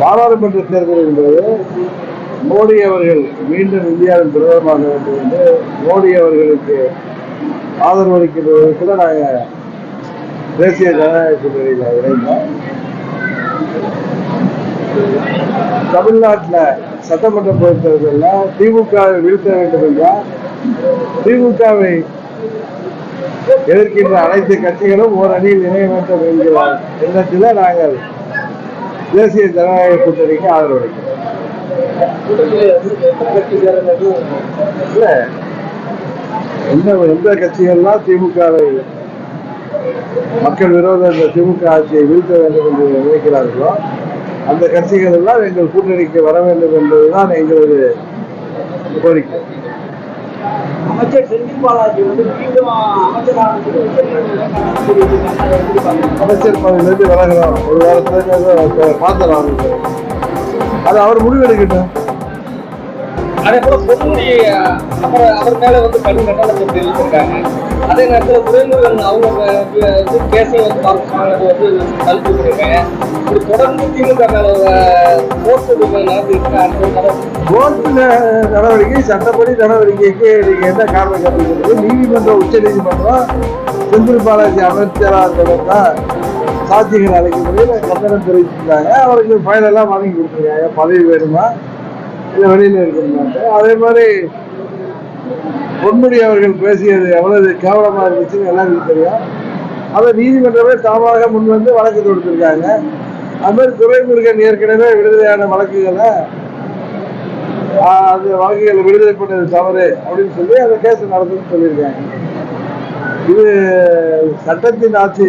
பாராளுமன்ற தேர்தல் என்பது மோடி அவர்கள் மீண்டும் இந்தியாவின் பிரதமராக வேண்டும் என்று மோடி அவர்களுக்கு ஆதரவு அளிக்கின்றவர்கள் கூட நாங்கள் தேசிய ஜனநாயக கூட்டணியில் இணைந்தோம். தமிழ்நாட்டில் சட்டமன்ற பொறுத்தவர்கள் திமுக வீழ்த்த வேண்டும் என்றால் திமுகவை எதிர்க்கின்ற அனைத்து கட்சிகளும் ஓரணியில் அணியில் இணைய வேண்டும் என்கிற எண்ணத்தில் நாங்கள் தேசிய ஜனநாயக கூட்டணிக்கு ஆதரவு அளிக்கிறோம். எந்த எந்த கட்சிகள்லாம் திமுகவை மக்கள் விரோத இந்த திமுக ஆட்சியை வீழ்த்த வேண்டும் என்று நினைக்கிறார்களோ அந்த கட்சிகள் எல்லாம் எங்கள் கூட்டணிக்கு வர வேண்டும் என்பதுதான் எங்களது கோரிக்கை. அமைச்சர் செந்தில் பாலாஜி வந்து மீண்டும் அமைச்சரான அமைச்சர் பதவியிலிருந்து விலகிறோம் ஒரு வாரத்துல பார்த்தலாம் அது அவர் முடிவு எடுக்கட்டும் அதே போல பொன்முடி அவர் அவர் மேல வந்து கடும் கண்டனம் தெரிவிச்சிருக்காங்க அதே நேரத்தில் துறைமுருகன் அவங்க வந்து கேஸையும் வந்து பார்த்து வந்து தடுத்து விட்டுருக்காங்க இப்படி தொடர்ந்து திமுக மேல போட்டு நடந்துருக்கு கோர்ட்டில் நடவடிக்கை. சட்டப்படி நடவடிக்கைக்கு நீங்கள் என்ன காரணம் கண்டுபிடிக்கிறது நீதிமன்றம் உச்ச நீதிமன்றம் செந்தில் பாலாஜி அமைச்சராக இருந்தவங்க சாட்சிகள் முறையில் கண்டனம் தெரிவிச்சிருக்காங்க. அவருக்கு ஃபைலெல்லாம் வாங்கி கொடுத்துருக்காங்க. பதவி வேணுமா? இல்லை வெளியில் இருக்கிறாங்க. அதே மாதிரி பொன்முடி அவர்கள் பேசியது எவ்வளவு கேவலமா இருந்துச்சுன்னு எல்லாருக்கும் தெரியும். அதை நீதிமன்றமே தாமாக முன் வந்து வழக்கு தொடுத்திருக்காங்க. அது மாதிரி துறைமுருகன் ஏற்கனவே விடுதலையான வழக்குகளை அந்த வழக்குகளை விடுதலை பண்ணது தவறு அப்படின்னு சொல்லி அந்த கேஸ் நடந்துன்னு சொல்லியிருக்காங்க. இது சட்டத்தின் ஆட்சி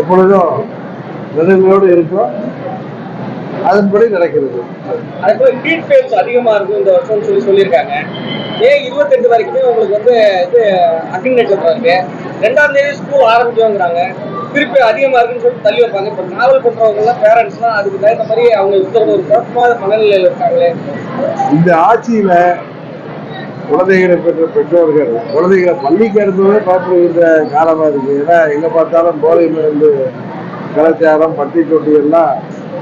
எப்பொழுதும் நடுநிலையோடு இருக்கும். அதன்படி நடக்கிறது. அதே போல ஹீட் வேவ்ஸ் அதிகமா இருக்கும் இந்த வருஷம் சொல்லி சொல்லியிருக்காங்க. மே இருபத்தெட்டு வரைக்குமே உங்களுக்கு வந்து இது அக்ரிமெண்ட் இருக்கு. ரெண்டாம் தேதி ஸ்கூல் ஆரம்பிச்சோங்கிறாங்க திருப்பி அதிகமா இருக்குன்னு சொல்லி தள்ளி வைப்பாங்க. இப்போ டிராவல் பண்றவங்க எல்லாம் பேரண்ட்ஸ்லாம் அதுக்கு தகுந்த மாதிரி அவங்க இந்த ஒரு குழப்பமான மனநிலையில இருக்காங்களே. இந்த ஆட்சியில குழந்தைகளை பெற்ற பெற்றோர்கள் குழந்தைகளை பள்ளிக்கு அனுப்பவே பயப்படுகின்ற காலமா இருக்கு. ஏன்னா எங்க பார்த்தாலும் போதை மருந்து கலாச்சாரம் பட்டி தொட்டி எல்லாம்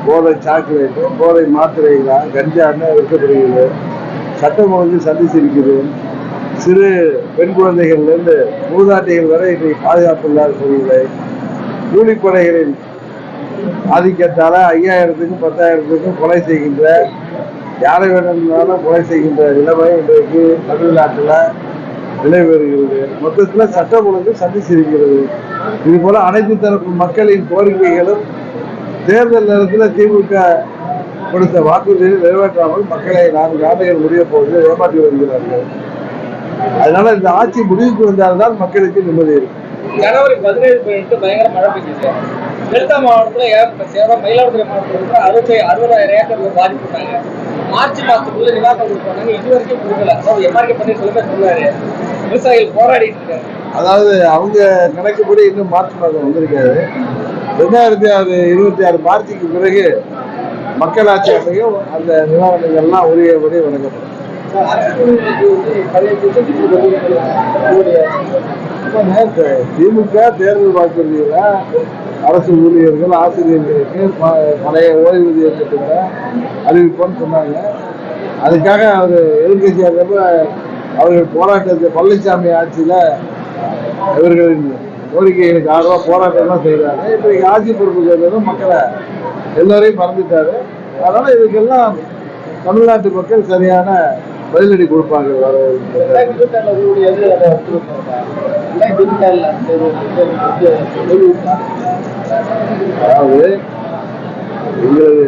போதை சாக்லேட்டு போதை மாத்திரைகள் கஞ்சான்னு விற்கப்படுகிறது சட்டம் ஒழுங்கு சந்திச்சிருக்குது. சிறு பெண் குழந்தைகள்லேருந்து மூதாட்டிகள் வரை இன்றைக்கு பாதுகாப்பு இல்லாத சூழ்நிலை. கூலிப்படைகளின் ஆதிக்கத்தால ஐயாயிரத்துக்கும் பத்தாயிரத்துக்கும் கொலை செய்கின்ற யாரை வேணும்னாலும் கொலை செய்கின்ற நிலைமை இன்றைக்கு தமிழ்நாட்டில் நிலைபெறுகிறது மொத்தத்தில் சட்டம் ஒழுங்கு சந்திச்சிருக்கிறது. இது போல அனைத்து தரப்பு மக்களின் கோரிக்கைகளும் தேர்தல் நேரத்தில் திமுக கொடுத்த வாக்குறுதியை நிறைவேற்றாமல் மக்களை நான்கு ஆண்டுகள் முடிய போது ஏமாற்றி வருகிறார்கள். அதனால இந்த ஆட்சி முடிவுக்கு வந்தால்தான் மக்களுக்கு நிம்மதி இருக்கும். ஜனவரி பதினேழு பதினெட்டு பயங்கர மழை பெஞ்சிச்சு டெல்டா மாவட்டத்துல சேதம் மயிலாடுதுறை மாவட்டத்தில் அறுபத்தி அறுபதாயிரம் ஏக்கர் பாதிப்புட்டாங்க மார்ச் மாசத்துக்குள்ள நிவாரணம் கொடுப்பாங்க இது வரைக்கும் கொடுக்கல. அதாவது எம்ஆர்கே பண்ணி சொல்லுமே சொன்னாரு. விவசாயிகள் போராடிட்டு இருக்காங்க. அதாவது அவங்க கணக்குப்படி இன்னும் மார்ச் மாதம் வந்திருக்காது ரெண்டாயிரத்தி ஆறு இருபத்தி ஆறு மார்ச்சுக்கு பிறகு மக்களாட்சி அமையும். அந்த நிவாரணங்கள்லாம் உரியபடி வழங்கப்படும். திமுக தேர்தல் வாக்குறுதியில் அரசு ஊழியர்கள் ஆசிரியர்களுக்கு ப- பழைய ஓய்வூதிய திட்டத்தை அறிவிப்போம்னு சொன்னாங்க. அதுக்காக அவர் எதிர்கட்சியாக அவர்கள் போராட்டத்தை பழனிசாமி ஆட்சியில் இவர்களின் கோரிக்கைகளுக்கு ஆதரவாக போராட்டம்லாம் செய்கிறாங்க இன்றைக்கு ஆட்சி பொறுப்புக்கு வந்ததும் மக்களை எல்லோரையும் மறந்துட்டாரு. அதனால் இதுக்கெல்லாம் தமிழ்நாட்டு மக்கள் சரியான பதிலடி கொடுப்பாங்க. அதாவது எங்களது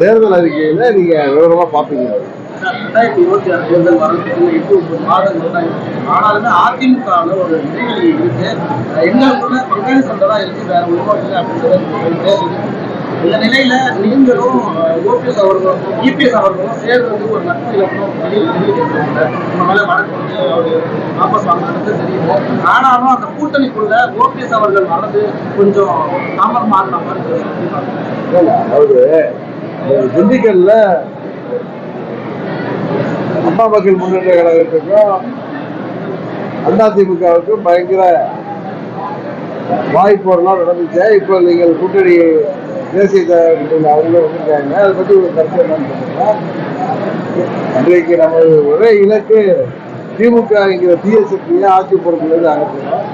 தேர்தல் அறிக்கையில் நீங்கள் விவரமாக பார்ப்பீங்க. ரெண்டாயிரத்தி இருபத்தி ஆறு தேர்தல் வரதுக்கு எட்டு ஒன்பது மாதங்கள் தான் இருக்கு. ஆனாலுமே அதிமுகவில் ஒரு இடைவெளி இருக்கு. எங்களுக்குள்ள பங்காளி சண்டை இருக்கு. வேற உருவாக்கல அப்படின்னு இந்த நிலையில நீங்களும் ஓபிஎஸ் அவர்களும் இபிஎஸ் அவர்களும் சேர்ந்து ஒரு நட்பு இலக்கணம் வெளியில் மேல வழக்கு வந்து அவர் வாபஸ் வாங்கினது தெரியுது. ஆனாலும் அந்த கூட்டணிக்குள்ள ஓபிஎஸ் அவர்கள் வர்றது கொஞ்சம் தாமதம் மாறின மாதிரி அதாவது திண்டுக்கல்ல அம்மா மக்கள் முன்னேற்ற கழகத்துக்கும் அதிமுகவுக்கும் பயங்கர வாய்ப்போரெல்லாம் நடந்துச்சு. இப்போ நீங்கள் கூட்டணி தேசிய தலைவர் வந்திருக்காங்க. அதை பற்றி ஒரு கருத்து என்னன்னு இன்றைக்கு நமது ஒரே இலக்கு திமுக என்கிற தீய சக்தியை ஆட்சி பொறுப்பிலிருந்து அனுப்பணும்.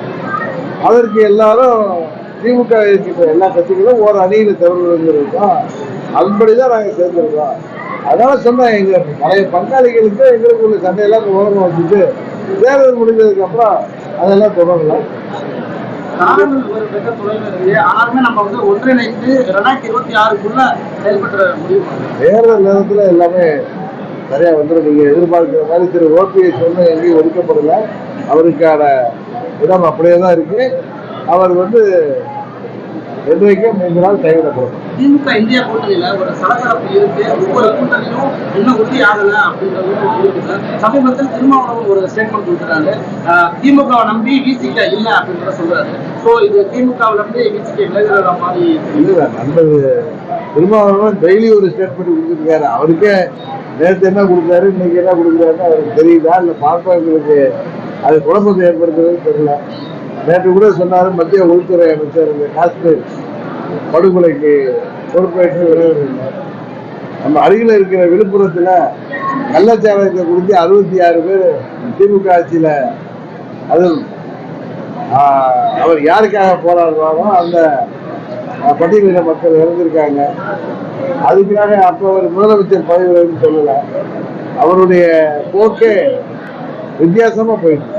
அதற்கு எல்லாரும் திமுக இருக்கின்ற எல்லா கட்சிகளும் ஒரு அணியில் தவறுங்கிறது தான் அன்படி தான் நாங்கள் சேர்ந்திருக்கோம் அதனால சொன்னேன் எங்க பழைய பங்காளிகளுக்கு எங்களுக்கு உள்ள சண்டையெல்லாம் ஓரம் வச்சுட்டு தேர்தல் முடிஞ்சதுக்கு அப்புறம் அதெல்லாம் பண்ணணும். தேர்தல் நேரத்தில் எல்லாமே சரியா வந்துடும் நீங்க எதிர்பார்க்கிற மாதிரி திரு ஓபிஎஸ் சொன்ன எங்கேயும் ஒதுக்கப்படல. அவருக்கான இடம் அப்படியே தான் இருக்கு. அவர் வந்து என்றைக்கும் மூன்று நாள் கைவிடப்படும். திமுக இந்தியா கூட்டணியில ஒரு சலசலப்பு இருக்கு. ஒவ்வொரு கூட்டணியும் இன்னும் உறுதி ஆகல அப்படின்றது சமீபத்தில் திருமாவளவன் ஒரு ஸ்டேட்மெண்ட் கொடுக்குறாரு திமுகவை நம்பி விசிக இல்ல அப்படின்றத சொல்றாரு. சோ இது திமுகவை நம்பி விசிக விலகுற மாதிரி இல்லை நண்பது திருமாவளவன் டெய்லி ஒரு ஸ்டேட்மெண்ட் கொடுத்துருக்காரு. அவருக்கே நேற்று என்ன கொடுத்தாரு இன்னைக்கு என்ன கொடுக்குறாருன்னு அவருக்கு தெரியுதா? இல்லை பார்ப்பவர்களுக்கு அது குழப்பத்தை ஏற்படுத்துறது தெரியல. நேற்று கூட சொன்னார் மத்திய உள்துறை அமைச்சர் இந்த காஷ்மீர் படுகொலைக்கு பொறுப்பேற்று விரைவில் நம்ம அருகில் இருக்கிற விழுப்புரத்தில் கள்ளச்சாராயத்தை குறித்து அறுபத்தி ஆறு பேர் திமுக ஆட்சியில் அது அவர் யாருக்காக போராடுறாரோ அந்த ஆஹ், பட்டியலின மக்கள் இறந்திருக்காங்க. அதுக்காக அப்போ அவர் முதலமைச்சர் பதவி சொல்லலை. அவருடைய போக்கே வித்தியாசமாக போயிடுச்சு.